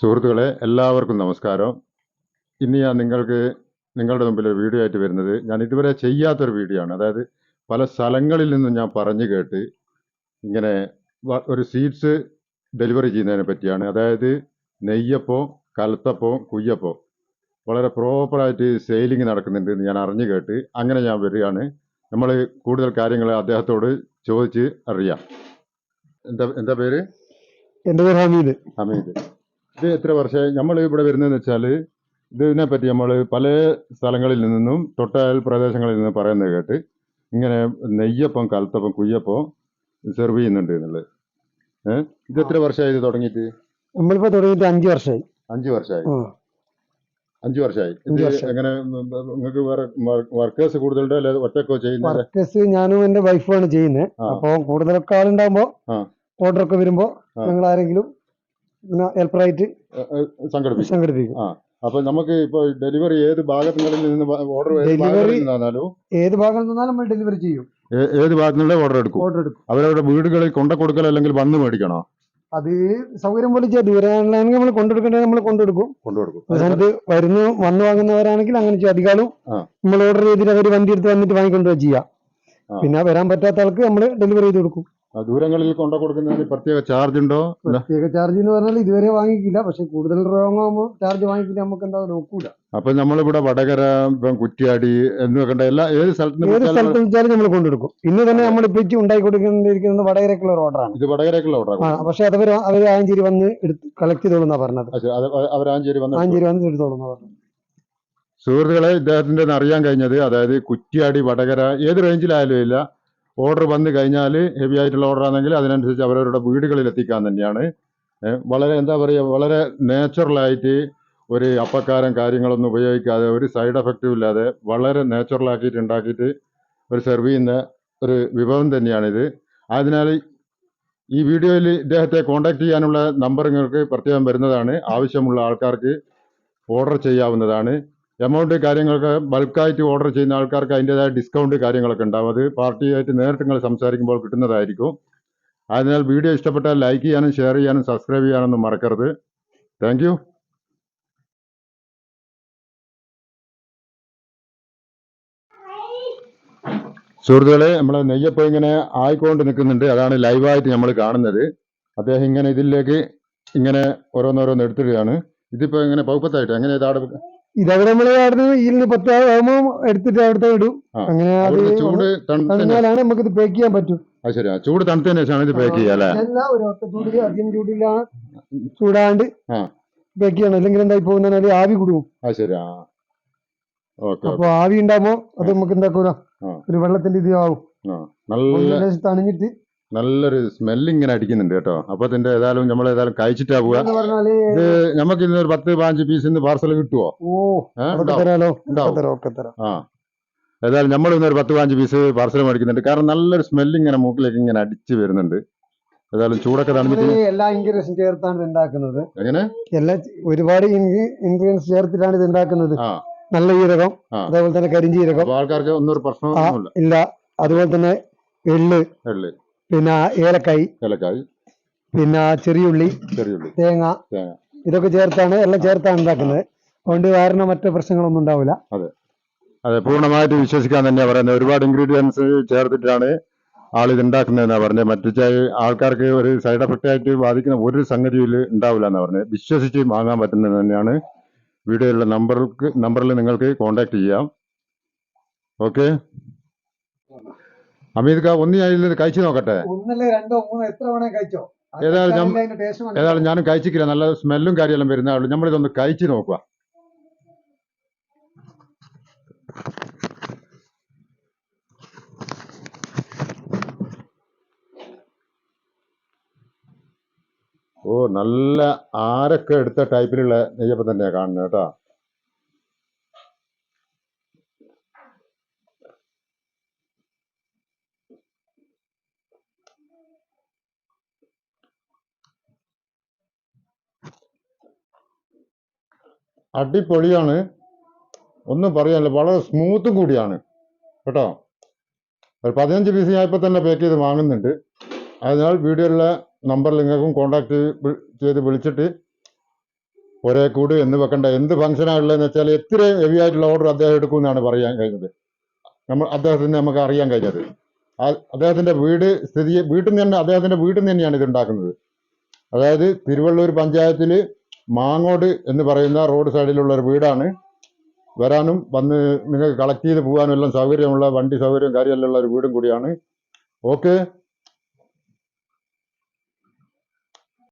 സുഹൃത്തുക്കളെ എല്ലാവർക്കും നമസ്കാരം. ഇന്ന് ഞാൻ നിങ്ങൾക്ക് നിങ്ങളുടെ മുമ്പിൽ ഒരു വീഡിയോ ആയിട്ട് വരുന്നത് ഞാൻ ഇതുവരെ ചെയ്യാത്തൊരു വീഡിയോ ആണ്. അതായത് പല സ്ഥലങ്ങളിൽ നിന്നും ഞാൻ പറഞ്ഞു കേട്ട് ഇങ്ങനെ ഒരു സീഡ്സ് ഡെലിവറി ചെയ്യുന്നതിനെ പറ്റിയാണ്. അതായത് നെയ്യപ്പോ കലത്തപ്പോ കുയ്യപ്പോ വളരെ പ്രോപ്പറായിട്ട് സെയിലിംഗ് നടക്കുന്നുണ്ട് എന്ന് ഞാൻ അറിഞ്ഞു കേട്ട് അങ്ങനെ ഞാൻ വരികയാണ്. നമ്മൾ കൂടുതൽ കാര്യങ്ങൾ അദ്ദേഹത്തോട് ചോദിച്ച് അറിയാം. എന്താ എന്താ പേര്? എന്റെ പേര് ഹമീദ്. ഹമീദ്. ഇത് എത്ര വർഷമായി നമ്മൾ ഇവിടെ വരുന്നതെന്ന് വെച്ചാൽ ഇതിനെ പറ്റി നമ്മൾ പല സ്ഥലങ്ങളിൽ നിന്നും തൊട്ടയൽ പ്രദേശങ്ങളിൽ നിന്നും പറയുന്നത് കേട്ട് ഇങ്ങനെ നെയ്യപ്പം കലത്തപ്പം കുയ്യപ്പം സെർവ് ചെയ്യുന്നുണ്ട് എന്നുള്ളത്. ഏഹ് ഇത് എത്ര വർഷമായി ഇത് തുടങ്ങിയിട്ട്? നമ്മളിപ്പോ തുടങ്ങിയിട്ട് അഞ്ചു വർഷമായി അഞ്ചു വർഷമായി അഞ്ചു വർഷമായി. എങ്ങനെ നിങ്ങൾക്ക് വേറെ വർക്കേഴ്സ് കൂടുതലുണ്ടോ അല്ലെ ഒറ്റക്കോ ചെയ്യുന്നത്? വർക്കേഴ്സ് ഞാനും എന്റെ വൈഫുമാണ് ചെയ്യുന്നത്. അപ്പൊ കൂടുതലൊക്കെ ആളുണ്ടാകുമ്പോ ഓർഡർ ഒക്കെ വരുമ്പോ നിങ്ങൾ ഞങ്ങൾ ആരെങ്കിലും പിന്നെ ഹെൽപ്പറായിട്ട് സംഘടിപ്പിക്കും. സംഘടിപ്പിക്കും. അപ്പൊ നമുക്ക് ഇപ്പൊ ഡെലിവറി ഏത് ഭാഗങ്ങളിൽ നിന്ന് ഓർഡർ ഡെലിവറി ഏത് ഭാഗത്തു നിന്നാലും നമ്മൾ ഡെലിവറി ചെയ്യും. ഏത് ഭാഗത്തു നിന്നുള്ള ഓർഡർ എടുക്കും. ഓർഡർ എടുക്കും. അവരവരുടെ വീടുകളിൽ കൊണ്ട കൊടുക്കൽ അല്ലെങ്കിൽ വന്ന് മേടിക്കണോ? അത് സൗകര്യം പോലെ ചെയ്യാം. ദൂരാണെങ്കിൽ നമ്മൾ കൊണ്ടെടുക്കേണ്ടത് നമ്മൾ കൊണ്ടെടുക്കും കൊണ്ടുകൊടുക്കും എന്നിട്ട് വരുന്നു വന്ന് വാങ്ങുന്നവരാണെങ്കിൽ അങ്ങനെ ചെയ്യും. അധികാലും നമ്മൾ ഓർഡർ ചെയ്തിട്ട് അവർ വണ്ടി എടുത്ത് വന്നിട്ട് വാങ്ങിക്കൊണ്ടുപോയി ചെയ്യാം. പിന്നെ വരാൻ പറ്റാത്ത ആൾക്ക് നമ്മൾ ഡെലിവറി ചെയ്ത് കൊടുക്കും. ദൂരങ്ങളിൽ കൊണ്ടു കൊടുക്കുന്നതിന് പ്രത്യേക ചാർജ് ഉണ്ടോ? പ്രത്യേക ചാർജ് എന്ന് പറഞ്ഞാൽ ഇതുവരെ വാങ്ങിക്കില്ല. പക്ഷെ കൂടുതൽ രോഗമാകുമ്പോൾ ചാർജ് വാങ്ങിക്കില്ല നമുക്ക് എന്താ നോക്കൂല. അപ്പൊ നമ്മളിവിടെ വടകര ഇപ്പം കുറ്റ്യാടി എന്ന് വെക്കേണ്ട എല്ലാ ഏത് സ്ഥലത്ത് ഏത് സ്ഥലത്ത് വെച്ചാലും നമ്മൾ കൊണ്ടുകൊടുക്കും. ഇന്ന് തന്നെ നമ്മൾ ഇപ്പൊ ഉണ്ടാക്കി കൊടുക്കേണ്ടിയിരിക്കുന്നത് വടകരക്കുള്ള ഓർഡറാണ് ഇത് വടകരക്കുള്ള ഓർഡർ ആ പക്ഷെ അത് അവർ അവർ ആഞ്ചേരി വന്ന് എടുത്ത് കളക്ട് ചെയ്തോളുന്നാ പറഞ്ഞത്. അവരാഞ്ചേരി വന്ന് ആഞ്ചേരി വന്ന് എടുത്തോളുന്നാ പറഞ്ഞത്. സുഹൃത്തുക്കളെ ഇദ്ദേഹത്തിന്റെ അറിയാൻ കഴിഞ്ഞത് അതായത് കുറ്റ്യാടി വടകര ഏത് റേഞ്ചിലായാലും ഇല്ല. ഓർഡർ വന്നു കഴിഞ്ഞാൽ ഹെവി ആയിട്ടുള്ള ഓർഡർ ആണെങ്കിൽ അതിനനുസരിച്ച് അവരവരുടെ വീടുകളിൽ എത്തിക്കാൻ തന്നെയാണ് വളരെ എന്താ പറയുക വളരെ നാച്ചുറലായിട്ട് ഒരു അപ്പക്കാരം കാര്യങ്ങളൊന്നും ഉപയോഗിക്കാതെ ഒരു സൈഡ് എഫക്റ്റും ഇല്ലാതെ വളരെ നാച്ചുറലാക്കിയിട്ട് ഉണ്ടാക്കിയിട്ട് ഒരു സെർവ് ചെയ്യുന്ന ഒരു വിഭവം തന്നെയാണിത്. അതിനാൽ ഈ വീഡിയോയിൽ ഇദ്ദേഹത്തെ കോൺടാക്ട് ചെയ്യാനുള്ള നമ്പർ നിങ്ങൾക്ക് പ്രത്യേകം വരുന്നതാണ്. ആവശ്യമുള്ള ആൾക്കാർക്ക് ഓർഡർ ചെയ്യാവുന്നതാണ്. എമൗണ്ട് കാര്യങ്ങളൊക്കെ ബൾക്കായിട്ട് ഓർഡർ ചെയ്യുന്ന ആൾക്കാർക്ക് അതിന്റെതായ ഡിസ്കൗണ്ട് കാര്യങ്ങളൊക്കെ ഉണ്ടാവും. അത് പാർട്ടിയായിട്ട് നേരിട്ട് നിങ്ങൾ സംസാരിക്കുമ്പോൾ കിട്ടുന്നതായിരിക്കും. അതിനാൽ വീഡിയോ ഇഷ്ടപ്പെട്ടാൽ ലൈക്ക് ചെയ്യാനും ഷെയർ ചെയ്യാനും സബ്സ്ക്രൈബ് ചെയ്യാനൊന്നും മറക്കരുത്. താങ്ക് സുഹൃത്തുക്കളെ നമ്മളെ നെയ്യപ്പം ഇങ്ങനെ ആയിക്കൊണ്ട് നിൽക്കുന്നുണ്ട്. അതാണ് ലൈവായിട്ട് നമ്മൾ കാണുന്നത്. അദ്ദേഹം ഇങ്ങനെ ഇതിലേക്ക് ഇങ്ങനെ ഓരോന്നോരോന്ന് എടുത്തിടുകയാണ്. ഇതിപ്പോൾ ഇങ്ങനെ പൗപ്പത്തായിട്ട്? എങ്ങനെ ഇതാടെ ഇതവിടെ നമ്മൾ കാരണം ഈ പത്താമോ എടുത്തിട്ട് അവിടുത്തെ ഇടും. ആ. അങ്ങനെ അത് അവിടുന്ന് ചൂട് തണുത്തതിന് തന്നാലാണ് നമുക്ക് ഇത് പാക്ക് ചെയ്യാൻ പറ്റും. അത് ശരിയാ. ചൂട് തണുത്തതിന് ശേഷമാണ് ഇത് പാക്ക് ചെയ്യുക അല്ലേ? അല്ല ഒരു ഒത്ത ചൂടിൽ അധികം ചൂടിലാണ് ചൂടാണ്ട് ആ. പാക്ക് ചെയ്യണം. അല്ലെങ്കിൽ എന്തായി പോകുന്ന ആവി കുടുങ്ങും. അത് ശരിയാ. ഓക്കെ അപ്പൊ ആവി ഉണ്ടാകുമ്പോ അത് നമുക്ക് എന്താക്കൂല ആ. ഒരു വെള്ളത്തിന്റെ ഇത് ആവും. നല്ല തണിഞ്ഞിട്ട് നല്ലൊരു സ്മെല്ല് ഇങ്ങനെ അടിക്കുന്നുണ്ട് കേട്ടോ. അപ്പൊ ഇതിന്റെ ഏതായാലും നമ്മൾ ഏതായാലും കഴിച്ചിട്ടാ പോവാ ഇത് നമുക്ക് ഇന്ന് ഒരു പത്ത് പതിനഞ്ച് പീസ് ഇന്ന് പാർസൽ കിട്ടുവോ? ആ. ഏതായാലും നമ്മൾ ഇന്ന് ഒരു പത്ത് പതിനഞ്ച് പീസ് പാർസൽ മേടിക്കുന്നുണ്ട്. കാരണം നല്ലൊരു സ്മെല്ല് ഇങ്ങനെ മൂക്കിലേക്ക് ഇങ്ങനെ അടിച്ച് വരുന്നുണ്ട്. ഏതായാലും ചൂടൊക്കെ തണുപ്പിച്ച് നമ്മൾ എല്ലാ ഇൻഗ്രീഡിയൻസും ചേർത്താണ് ഇത് ഉണ്ടാക്കുന്നത്. എങ്ങനെ? എല്ലാ ഒരുപാട് ഇൻഗ്രീഡിയൻസ് ചേർത്തിട്ടാണ് ഇത് ഉണ്ടാക്കുന്നത്. നല്ല ജീരകം അതേപോലെ തന്നെ കരിഞ്ജീരകം ആൾക്കാർക്ക് ഒന്നും പ്രശ്നമൊന്നുമില്ല. ഇല്ല. അതുപോലെ തന്നെ എള്ള്. എള്ളി. പിന്നെ ഏലക്കായി. ഏലക്കായി. പിന്നെ ചെറിയുള്ളി ചെറിയുള്ളി. തേങ്ങ. തേങ്ങ. ഇതൊക്കെ ചേർത്താണ് എല്ലാം ചേർത്താണ് ഉണ്ടാക്കുന്നത്. അതുകൊണ്ട് കാരണം മറ്റു പ്രശ്നങ്ങളൊന്നും ഉണ്ടാവില്ല. അതെ. അതെ പൂർണമായിട്ട് വിശ്വസിക്കാൻ തന്നെയാണ് പറയുന്നത് ഒരുപാട് ഇൻഗ്രീഡിയൻസ് ചേർത്തിട്ടാണ് ആൾ ഇത് ഉണ്ടാക്കുന്നതെന്നാണ് പറഞ്ഞത് മറ്റു ആൾക്കാർക്ക് ഒരു സൈഡ് എഫക്റ്റ് ആയിട്ട് ബാധിക്കുന്ന ഒരു സംഗതിയിൽ ഉണ്ടാവില്ല എന്നാണ് പറഞ്ഞത് വിശ്വസിച്ച് വാങ്ങാൻ പറ്റുന്നത് തന്നെയാണ്. വീഡിയോയിലുള്ള നമ്പർക്ക് നമ്പറിൽ നിങ്ങൾക്ക് കോൺടാക്ട് ചെയ്യാം. ഓക്കെ അമീത് ഖാ ഒന്ന് ഞാൻ ഇതിൽ കഴിച്ചു നോക്കട്ടെ. ഒന്നല്ലേ രണ്ടോ മൂന്നോ എത്ര വേണേ കഴിച്ചോ. ഏതായാലും ഏതായാലും ഞാനും കഴിച്ചിക്കില്ല നല്ല സ്മെല്ലും കാര്യമെല്ലാം വരുന്നേ ഉള്ളൂ. നമ്മളിതൊന്ന് കഴിച്ചു നോക്കുക. ഓ നല്ല ആരൊക്കെ എടുത്ത ടൈപ്പിലുള്ള നെയ്യപ്പം തന്നെയാണ് കാണുന്നത് കേട്ടോ. അടിപൊളിയാണ്. ഒന്നും പറയാനില്ല വളരെ സ്മൂത്തും കൂടിയാണ്. കേട്ടോ? ഒരു പതിനഞ്ച് പീസ് ഞാൻ ഇപ്പം തന്നെ പാക്ക് ചെയ്ത് വാങ്ങുന്നുണ്ട്. അതിനാൽ വീഡിയോയിലെ നമ്പറിൽ നിങ്ങൾക്കും കോൺടാക്ട് ചെയ്ത് വിളിച്ചിട്ട് ഒരേ കൂട് എന്ന് വെക്കണ്ട. എന്ത് ഫംഗ്ഷനാണുള്ളതെന്ന് വെച്ചാൽ എത്ര ഹെവി ആയിട്ടുള്ള ഓർഡർ അദ്ദേഹം എടുക്കുമെന്നാണ് പറയാൻ കഴിഞ്ഞത്. നമ്മൾ അദ്ദേഹത്തിന് നമുക്ക് അറിയാൻ കഴിഞ്ഞത്. ആ അദ്ദേഹത്തിന്റെ വീട് സ്ഥിതി വീട്ടിൽ നിന്ന് തന്നെ അദ്ദേഹത്തിന്റെ വീട്ടിൽ നിന്ന് തന്നെയാണ് ഇത് ഉണ്ടാക്കുന്നത്. അതായത് തിരുവള്ളൂർ പഞ്ചായത്തിൽ മാങ്ങോട് എന്ന് പറയുന്ന റോഡ് സൈഡിലുള്ള ഒരു വീടാണ്. വരാനും വന്ന് നിങ്ങൾക്ക് കളക്ട് ചെയ്ത് പോകാനും എല്ലാം സൗകര്യമുള്ള വണ്ടി സൗകര്യം കാര്യമെല്ലാം ഉള്ള ഒരു വീടും കൂടിയാണ്. ഓക്കെ.